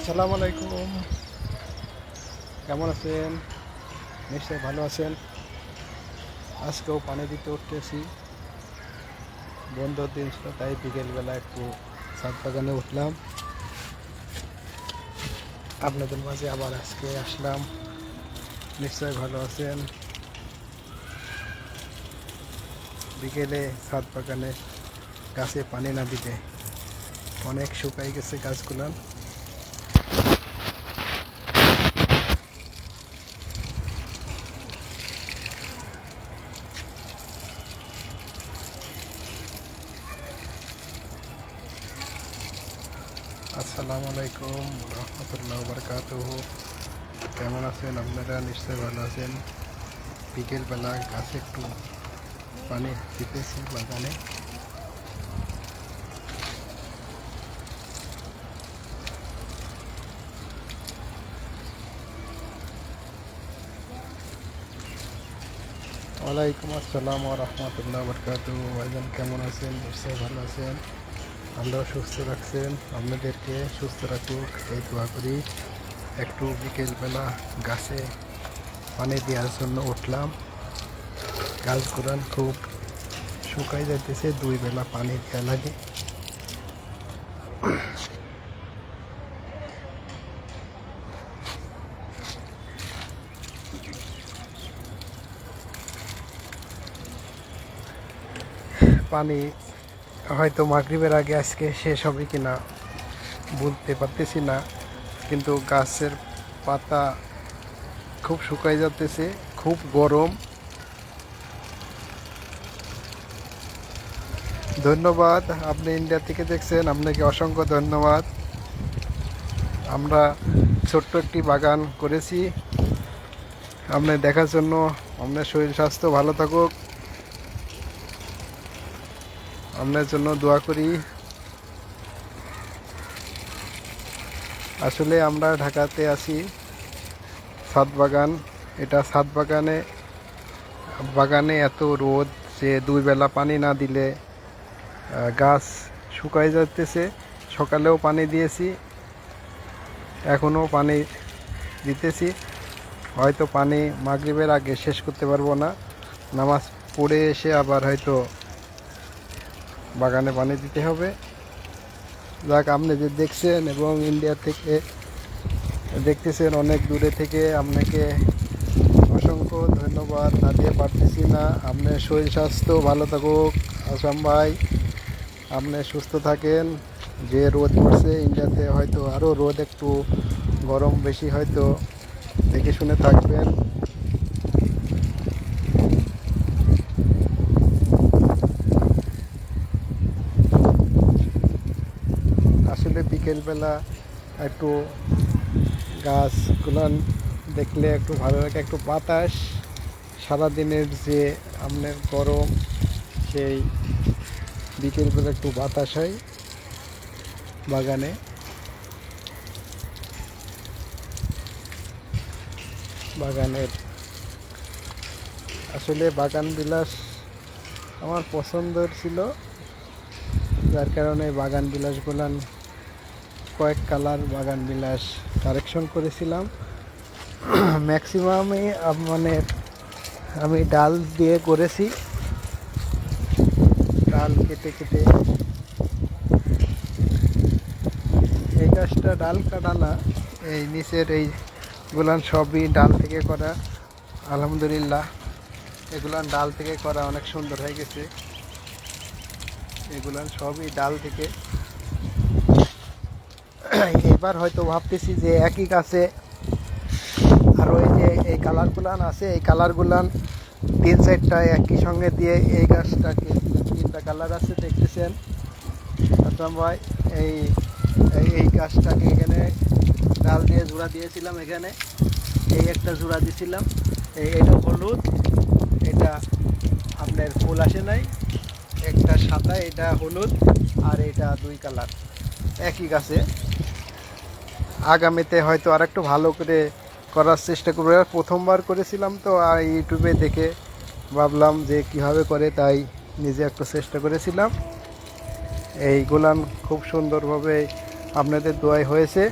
আসসালামু আলাইকুম। কেমন আছেন? নিশ্চয়ই ভালো আছেন। আজকেও পানি দিতে উঠতেছি। বন্ধুর দিন ছিল, তাই বিকেলবেলা একটু ছাদ বাগানে উঠলাম। আপনাদের মাঝে আবার আজকে আসলাম। নিশ্চয়ই ভালো আছেন। বিকেলে ছাদ বাগানে গাছে পানি না দিতে অনেক শুকাই গেছে গাছগুলো। আসসালামু আলাইকুম রহমতুল্লাহ বরকাত কেমন আছেন আপনারা নিশ্চয়ই ভালো আছেন বিকেলবেলা গাছে একটু পানি দিতেছি বাগানে ওয়ালাইকুম আসসালাম রহমতুল্লাহ বরকাত ভাইজান কেমন আছেন নিশ্চয়ই ভালো আছেন আমরাও সুস্থ রাখছেন। আপনাদেরকে সুস্থ রাখুক, এই দোয়া করি। একটু বিকেলবেলা গাছে পানি দেওয়ার জন্য উঠলাম। গাছগুলো খুব শুকাই যাইতেছে, দুই বেলা পানি দেওয়া লাগে। পানি হয়তো মাগরিবের আগে, আজকে শেষ হবে কি না বলতে পারতেছি না। কিন্তু গাছের পাতা খুব শুকাই যাতেছে খুব গরম। ধন্যবাদ, আপনি ইন্ডিয়া থেকে দেখছেন, আপনাকে অসংখ্য ধন্যবাদ। আমরা ছোট্ট একটি বাগান করেছি। আপনার দেখার জন্য আপনার শরীর স্বাস্থ্য ভালো থাকুক। আপনার জন্য দোয়া করি। আসলে আমরা ঢাকাতে আছি ছাদ বাগান এটা ছাদ বাগানে বাগানে এত রোদ যে দুই বেলা পানি না দিলে গাছ শুকাই যাচ্ছে সকালেও পানি দিয়েছি, এখনও পানি দিতেছি। হয়তো পানি মাগরিবের আগে শেষ করতে পারব না। নামাজ পড়ে এসে আবার হয়তো বাগানে পানি দিতে হবে। যাক, আপনি যে দেখছেন এবং ইন্ডিয়া থেকে দেখতেছেন অনেক দূরে থেকে, আপনাকে অসংখ্য ধন্যবাদ। না দিয়ে পারতেছি না। আপনার শরীর স্বাস্থ্য ভালো থাকুক, আসাম ভাই। আপনি সুস্থ থাকেন। যে রোদ পড়ছে ইন্ডিয়াতে হয়তো আরও রোদ একটু গরম বেশি হয়তো দেখে শুনে থাকবেন আসলে বিকেলবেলা একটু গাছগুলান দেখলে একটু ভালো লাগে, একটু বাতাস। সারাদিনের যে আপনার গরম, সেই বিকেলবেলা একটু বাতাস হয় বাগানে। বাগানের আসলে বাগান বিলাস আমার পছন্দের ছিল, যার কারণে বাগান বিলাসগুলান কয়েক কালার বাগান বিলাস কারেকশন করেছিলাম। ম্যাক্সিমামই মানে আমি ডাল দিয়ে করেছি। ডাল কেটে কেটে। এই গাছটা ডাল কাটা না, এই নিচের এই গুলান সবই ডাল থেকে করা। আলহামদুলিল্লাহ, এগুলান ডাল থেকে করা অনেক সুন্দর হয়ে গেছে। এগুলান সবই ডাল থেকে এবার হয়তো ভাবতেছি যে একই গাছে আর ওই যে এই কালারগুলান আছে, এই কালারগুলান তিন চারটা একই সঙ্গে দিয়ে এই গাছটাকে তিনটা কালার আছে, দেখতেছেন? আসলাম ভাই, এই, এই- গাছটাকে এখানে ডাল দিয়ে জোড়া দিয়েছিলাম এখানে। এই একটা জোড়া দিয়েছিলাম এই, এটা হলুদ, এটা আপনার ফুল আসে নাই। একটা সাদা, এটা হলুদ, আর এটা দুই কালার। একই গাছে। আগামীতে হয়তো আর একটু ভালো করে করার চেষ্টা করব। প্রথমবার করেছিলাম তো, আর ইউটিউবে দেখে ভাবলাম যে কীভাবে করে, তাই নিজে একটু চেষ্টা করেছিলাম। এই গোলান খুব সুন্দরভাবে আপনাদের দোয়াই হয়েছে।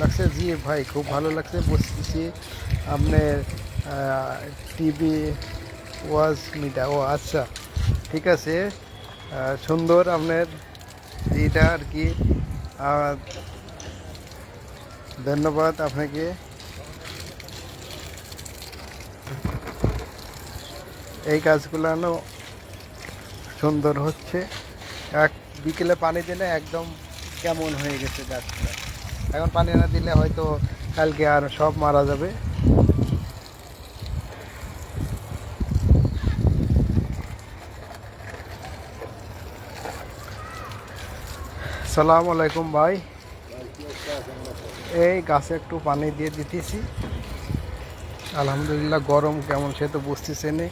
লাগছে জি ভাই, খুব ভালো লাগছে, বসতেছি। আপনার টিভি ওয়াজ মিটা, ও আচ্ছা ঠিক আছে। সুন্দর আপনার এটা আর কি। ধন্যবাদ আপনাকে। এই গাছগুলানো সুন্দর হচ্ছে। এক বিকেলে পানি দিলে একদম কেমন হয়ে গেছে গাছগুলো। এখন পানি না দিলে হয়তো কালকে আর সব মারা যাবে। সালাম আলাইকুম ভাই। এই গাছে একটু পানি দিয়ে দিতেছি। আলহামদুলিল্লাহ গরম কেমন সে তো বুঝতেছে নে।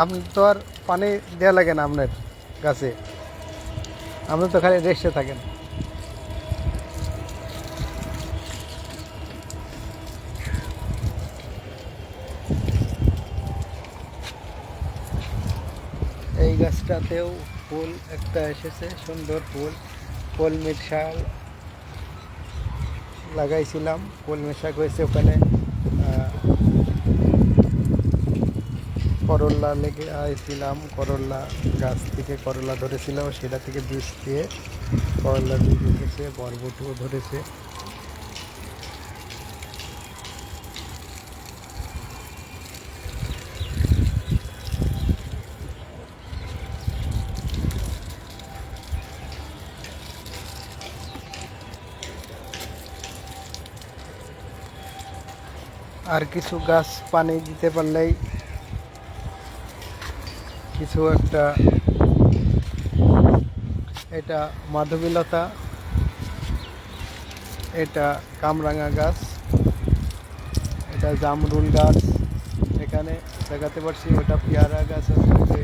আপনি তো আর পানি দেওয়া লাগে না আপনার গাছে। আপনি তো খালি রেস্টে থাকেন এই গাছটাতেও ফুল একটা এসেছে, সুন্দর ফুল। কলমি শাল লাগাইছিলাম কলমি শাক হয়েছে ওখানে। করল্লা লেগে আইছিলাম করল্লা গাছ থেকে করলা ধরেছিলাম, সেটা থেকে বীজ দিয়ে করলা বীজ উঠেছে, বরবটিও ধরেছে। আর কিছু গাছ পানি দিতে পারলেই কিছু একটা এটা মাধবীলতা, এটা কামরাঙা গাছ, এটা জামরুল গাছ, এখানে দেখাতে পারছি ওটা পেয়ারা গাছ আছে।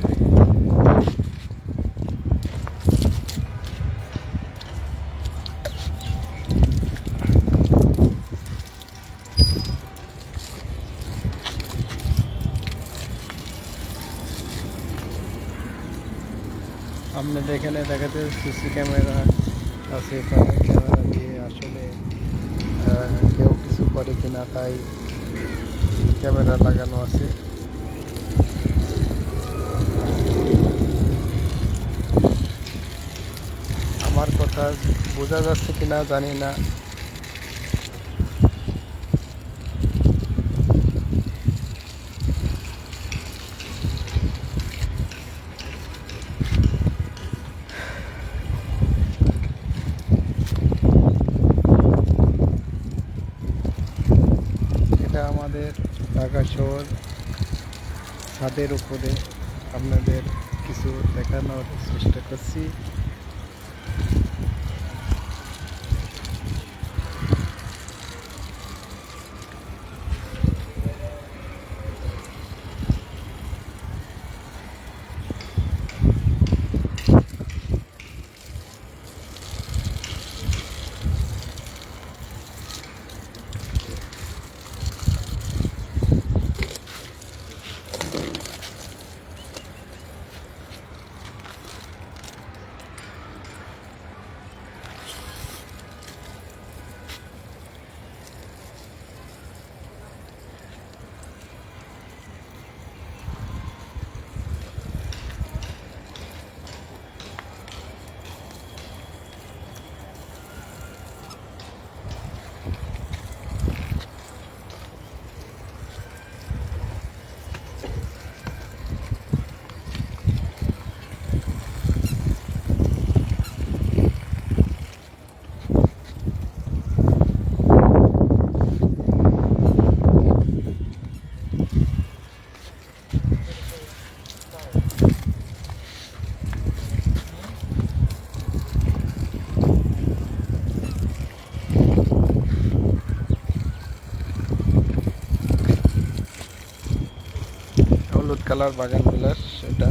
আপনাদের এখানে দেখাতে সিসি ক্যামেরা, আছে ক্যামেরা দিয়ে আসলে কেউ কিছু করে কিনা, তাই ক্যামেরা লাগানো আছে। আমার কথা বোঝা যাচ্ছে কিনা জানি না এটা আমাদের ঢাকা শহর ছাদের উপরে আপনাদের কিছু দেখানোর চেষ্টা করছি। কালার বাগান বিলাস এটা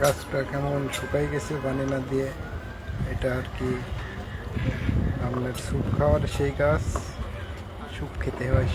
গাছটা কেমন শুকাই গেছে পানি না দিয়ে, এটা আর কি আপনার স্যুপ খাওয়ার সেই গাছ, স্যুপ খেতে হয়।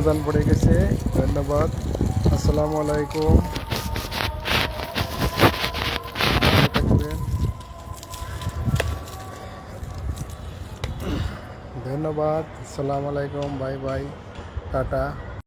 আজান পড়ে গেছে ধন্যবাদ আসসালামু আলাইকুম ভালো থাকবেন। ধন্যবাদ আসসালামু আলাইকুম বাই বাই টাটা